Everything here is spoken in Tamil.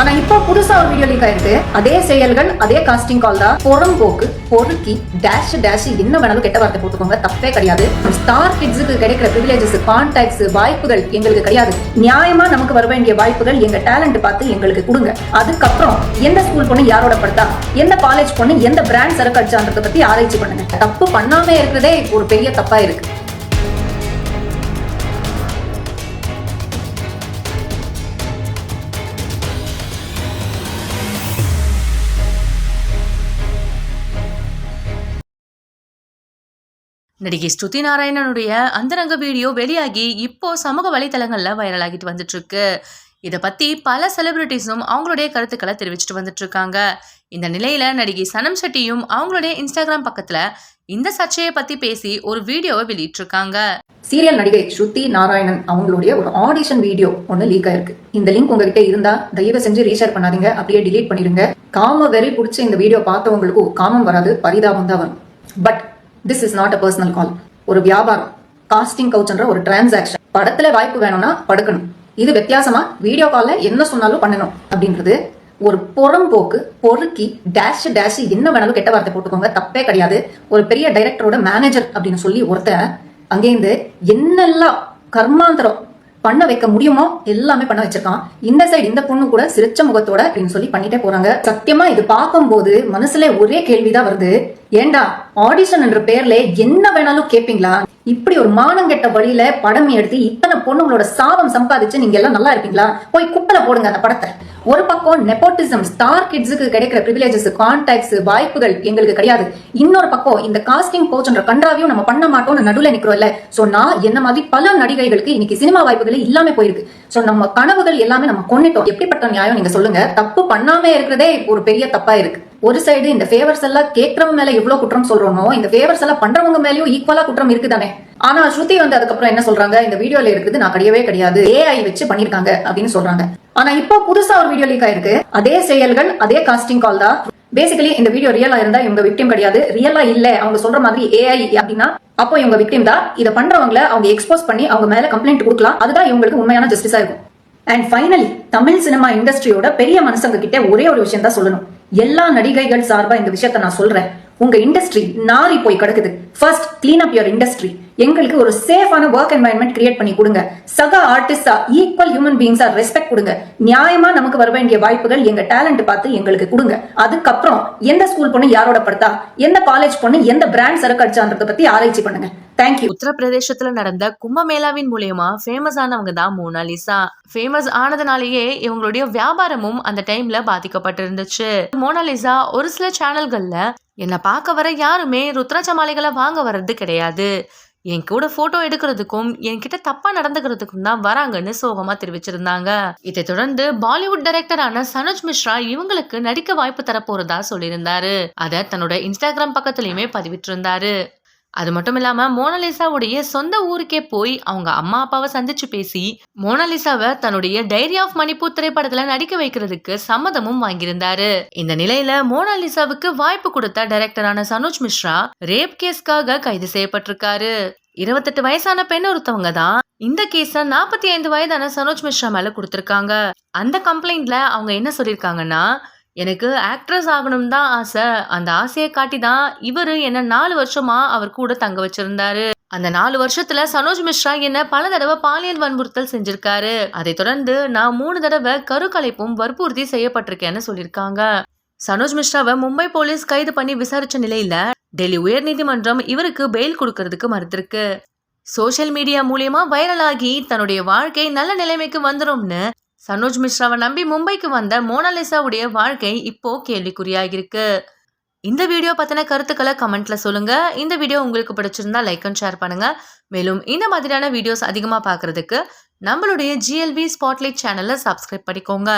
ஆனா இப்போ புதுசா ஒரு வீடியோ லீக் ஆயிருக்கு. அதே செயல்கள் அதே காஸ்டிங் கால் தான். புறம்போக்கு பொறுக்கி டேஷ் டேஷ் என்ன வேணாலும் கெட்ட வார்த்தை போட்டுக்கோங்க. தப்பே கிடையாது. ஸ்டார் கிட்ஸுக்கு கிடைக்கிற பிரிவிலேஜஸ் கான்டாக்ட்ஸ் வாய்ப்புகள் எங்களுக்கு கிடையாது. நியாயமா நமக்கு வர வேண்டிய வாய்ப்புகள் எங்க டேலண்ட் பார்த்து எங்களுக்கு கொடுங்க. அதுக்கப்புறம் எந்த ஸ்கூல் பொண்ணு யாரோட படுத்தா? எந்த காலேஜ் பொண்ணு எந்த பிராண்ட் சரக்கு அடிச்சான்றத பத்தி ஆராய்ச்சி பண்ணுங்க. தப்பு பண்ணாம இருக்கிறதே ஒரு பெரிய தப்பா இருக்கு. நடிகை ஸ்ருதி நாராயணனுடைய அந்தரங்க வீடியோ வெளியாகி இப்போ சமூக வலைத்தளங்களில் வைரல் ஆகிட்டு வந்துட்டு இருக்கு இதை பத்தி பல செலிபிரிட்டிஸும் அவங்களுடைய கருத்துக்களை தெரிவிச்சுட்டு வந்துட்டு இருக்காங்க இந்த நிலையில நடிகை சனம் ஷெட்டியும் அவங்களுடைய இன்ஸ்டாகிராம் பக்கத்துல இந்த சர்ச்சையை பத்தி பேசி ஒரு வீடியோவை வெளியிட்டிருக்காங்க. சீரியல் நடிகை ஸ்ருதி நாராயணன் அவங்களுடைய ஒரு ஆடிஷன் வீடியோ ஒன்று லீக் ஆயிருக்கு. இந்த லிங்க் உங்ககிட்ட இருந்தா தயவு செஞ்சு ரீஷேர் பண்ணாதீங்க அப்படியே டிலீட் பண்ணிடுங்க. காம வெறி பிடிச்ச இந்த வீடியோ பார்த்தவங்களுக்கும் காமம் வராது பரிதாபம் தான் வரும். But this is not a personal call ஒரு வியாபாரம் காஸ்டிங் கவுச்ன்ற ஒரு டிரான்சாக்ஷன் படத்துல வாய்ப்பு வேணும்னா படுக்கணும். இது வித்தியாசமா வீடியோ கால்ல என்ன சொன்னாலும் பண்ணணும் அப்படின்றது ஒரு புறம்போக்கு பொறுக்கி டேஷ் டேஷ் என்ன வேணாலும் கெட்ட வார்த்தை போட்டுக்கோங்க. தப்பே கிடையாது. ஒரு பெரிய டைரக்டரோட மேனேஜர் அப்படின்னு சொல்லி ஒருத்தன் அங்கேருந்து என்னெல்லாம் கர்மாந்திரம் பண்ண வைக்க முடியுமோ எல்லாமே பண்ண வச்சிருக்கான். இந்த சைடு இந்த பொண்ணு கூட சிரிச்ச முகத்தோட அப்படின்னு சொல்லி பண்ணிட்டே போறாங்க. சத்தியமா இது பார்க்கும்போது மனசுல ஒரே கேள்விதான் வருது. ஏண்டா ஆடிஷன் என்ற பேர்ல என்ன வேணாலும் கேப்பீங்களா? இப்படி ஒரு மானங்கெட்ட வழியில படம் எடுத்து இத்தனை பொண்ணுங்களோட சாபம் சம்பாதிச்சு நீங்க எல்லாம் நல்லா இருப்பீங்களா? போய் குப்பல போடுங்க அந்த படத்தை. ஒரு பக்கம் நெப்போட்டிசம் ஸ்டார் கிட்ஸுக்கு கிடைக்கிற பிரிவிலேஜஸ் கான்டாக்ட்ஸ் வாய்ப்புகள் எங்களுக்கு கிடையாது. இன்னொரு பக்கம் இந்த காஸ்டிங் கோச்ன்ற கண்டாவையும் நம்ம பண்ண மாட்டோம்னு நடுவில் இல்ல. சோ நான் என்ன மாதிரி பல நடிகைகளுக்கு இன்னைக்கு சினிமா வாய்ப்புகளே இல்லாம போயிருக்கு. சோ நம்ம கனவுகள் எல்லாமே நம்ம கொண்டுட்டோம். எப்படிப்பட்ட நியாயம் நீங்க சொல்லுங்க. தப்பு பண்ணாம இருக்கிறதே ஒரு பெரிய தப்பா இருக்கு. ஒரு சைடு இந்த ஃபேவர்ஸ் எல்லாம் கேட்கறவங்க மேல எவ்வளவு குற்றம் சொல்றோமோ இந்த ஃபேவர்ஸ் எல்லாம் பண்றவங்க மேலயும் ஈக்குவலா குற்றம் இருக்குதானே? ஆனா ஸ்ருதி வந்து அதுக்கப்புறம் என்ன சொல்றாங்க? இந்த வீடியோல இருக்குது நான் கிடையவே கிடையாது. ஏஐ வச்சு பண்ணிருக்காங்க அப்படின்னு சொல்றாங்க. ஆனா இப்போ புதுசா ஒரு வீடியோ லீக் ஆயிருக்கு. அதே செயல்கள் அதே காஸ்டிங் கால் தான். பேசிக்கலி இந்த வீடியோ ரியலா இருந்தா இவங்க விக்டிம் கிடையாது. ரியலா இல்ல அவங்க சொல்ற மாதிரி ஏஐ அப்படின்னா அப்போ இவங்க விக்டிம் தான். இதை பண்றவங்கள அவங்க எக்ஸ்போஸ் பண்ணி அவங்க மேல கம்ப்ளைண்ட் கொடுக்கலாம். அதுதான் இவங்களுக்கு உண்மையான ஜஸ்டிஸா இருக்கும். அண்ட் ஃபைனலி தமிழ் சினிமா இண்டஸ்ட்ரியோட பெரிய மனுஷங்க கிட்ட ஒரே ஒரு விஷயம் தான் சொல்லணும். எல்லா நடிகைகள் சார்பா இந்த விஷயத்த நான் சொல்றேன். உங்க இண்டஸ்ட்ரி நாரி போய் கிடக்குது. First clean up your industry எங்களுக்கு ஒரு சேஃபான ஒர்க் என்வாயன்மெண்ட் கிரியேட் பண்ணி கொடுங்க. சக ஆர்டிஸ்டா ஈக்குவல் ஹியூமன் பீங்ஸா ரெஸ்பெக்ட் கொடுங்க. நியாயமா நமக்கு வர வேண்டிய வாய்ப்புகள் எங்க டேலண்ட் பார்த்து எங்களுக்கு கொடுங்க. அதுக்கப்புறம் எந்த ஸ்கூல் பொண்ணு யாரோட படுத்தா? எந்த காலேஜ் பொண்ணு எந்த பிராண்ட் சரக்கு அடிச்சான்றத பத்தி ஆராய்ச்சி பண்ணுங்க. தேங்க்யூ உத்தரப்பிரதேசத்துல நடந்த கும்பமேளாவின் மூலியமா ஃபேமஸ் ஆனவங்க தான் மோனாலிசா ஃபேமஸ் ஆனதுனாலேயே இவங்களுடைய வியாபாரமும் அந்த டைம்ல பாதிக்கப்பட்டிருந்துச்சு. மோனாலிசா ஒரு சில சேனல்கள்ல என்னை பார்க்க வர யாருமே ருத்ராட்ச மாலைகளை வாங்க வர்றது கிடையாது. என் கூட போட்டோ எடுக்கிறதுக்கும் என்கிட்ட தப்பா நடந்துக்கிறதுக்கும் தான் வராங்கன்னு சோகமா தெரிவிச்சிருந்தாங்க. இதை தொடர்ந்து பாலிவுட் டைரக்டரான சனோஜ் மிஸ்ரா இவங்களுக்கு நடிக்க வாய்ப்பு தரப்போறதா சொல்லியிருந்தாரு. அதை தன்னோட இன்ஸ்டாகிராம் பக்கத்துலயுமே பதிவிட்டிருந்தாரு. அது மட்டும் இல்லாம மோனாலிசாவுடைய சொந்த ஊருக்கே போய் அவங்க அம்மா அப்பாவை சந்திச்சு பேசி மோனாலிசாவை தன்னுடைய டைரி ஆஃப் மணிப்பூர் திரைப்படத்துல நடிக்க வைக்கிறதுக்கு சம்மதமும் வாங்கியிருந்தாரு. இந்த நிலையில மோனாலிசாவுக்கு வாய்ப்பு கொடுத்த டைரக்டரான சனோஜ் மிஸ்ரா ரேப் கேஸ்க்காக கைது செய்யப்பட்டிருக்காரு. இருபத்தெட்டு வயசான பெண் ஒருத்தவங்க தான் இந்த கேஸ நாற்பத்தி ஐந்து வயதான சனோஜ் மிஸ்ரா மேல கொடுத்திருக்காங்க. அந்த கம்ப்ளைண்ட்ல அவங்க என்ன சொல்லியிருக்காங்கன்னா எனக்கு ஆக்ட்ரஸ் ஆகணும் தான் ஆசை. அந்த ஆசையை காட்டி தான் இவர் என்ன நாலு வருஷமா அவர் கூட தங்க வச்சிருந்தாரு. அந்த நாலு வருஷத்துல சனோஜ் மிஸ்ரா என்ன பல தடவை பாலியல் வன்புறுத்தல் செஞ்சிருக்காரு. அதை தொடர்ந்து நான் மூணு தடவை கருக்கலைப்பும் வற்புறுத்தி செய்யப்பட்டிருக்கேன்னு சொல்லியிருக்காங்க. சனோஜ் மிஸ்ராவை மும்பை போலீஸ் கைது பண்ணி விசாரிச்ச நிலையில டெல்லி உயர்நீதிமன்றம் இவருக்கு பெயில் கொடுக்கறதுக்கு மறுத்திருக்கு. சோஷியல் மீடியா மூலியமா வைரலாகி தன்னுடைய வாழ்க்கை நல்ல நிலைமைக்கு வந்துரும்னு சனோஜ் மிஸ்ராவை நம்பி மும்பைக்கு வந்த மோனாலிசாவுடைய வாழ்க்கை இப்போ கேள்விக்குறியாகிருக்கு இந்த வீடியோ பற்றின கருத்துக்களை கமெண்ட்ல சொல்லுங்க. இந்த வீடியோ உங்களுக்கு பிடிச்சிருந்தா லைக் அண்ட் ஷேர் பண்ணுங்க. மேலும் இந்த மாதிரியான வீடியோஸ் அதிகமாக பார்க்கறதுக்கு நம்மளுடைய ஜிஎல்வி ஸ்பாட்லைட் சேனலை சப்ஸ்கிரைப் பண்ணிக்கோங்க.